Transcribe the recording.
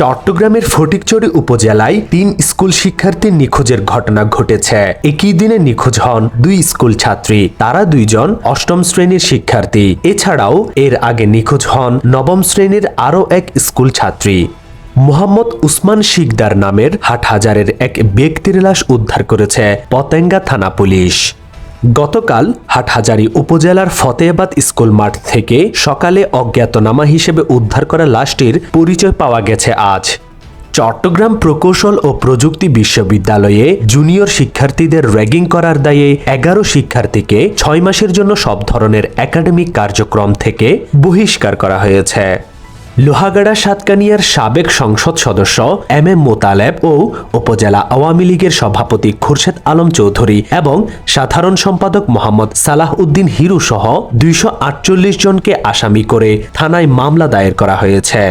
চট্টগ্রামের ফটিকচুরি উপজেলায় তিন স্কুল শিক্ষার্থীর নিখোঁজের ঘটনা ঘটেছে। একই দিনে নিখোঁজ হন দুই স্কুল ছাত্রী। তারা দুইজন অষ্টম শ্রেণির শিক্ষার্থী। এছাড়াও এর আগে নিখোঁজ হন নবম শ্রেণির আরও এক স্কুল ছাত্রী। মোহাম্মদ উসমান শিকদার নামের হাটহাজারের এক ব্যক্তির লাশ উদ্ধার করেছে পতেঙ্গা থানা পুলিশ। গতকাল হাটহাজারী উপজেলার ফতেহাবাদ স্কুল মাঠ থেকে সকালে অজ্ঞাতনামা হিসেবে উদ্ধার করা লাশটির পরিচয় পাওয়া গেছে আজ। চট্টগ্রাম প্রকৌশল ও প্রযুক্তি বিশ্ববিদ্যালয়ে জুনিয়র শিক্ষার্থীদের র্যাগিং করার দায়ে এগারো শিক্ষার্থীকে ছয় মাসের জন্য সব ধরনের একাডেমিক কার্যক্রম থেকে বহিষ্কার করা হয়েছে। লোহাগাড়া সাতকানিয়ার সাবেক সংসদ সদস্য এম এম মোতালেব ও উপজেলা আওয়ামী লীগের সভাপতি খুরশেদ আলম চৌধুরী এবং সাধারণ সম্পাদক মোহাম্মদ সালাহ উদ্দিন হিরু সহ দুইশ আটচল্লিশ জনকে আসামি করে থানায় মামলা দায়ের করা হয়েছে।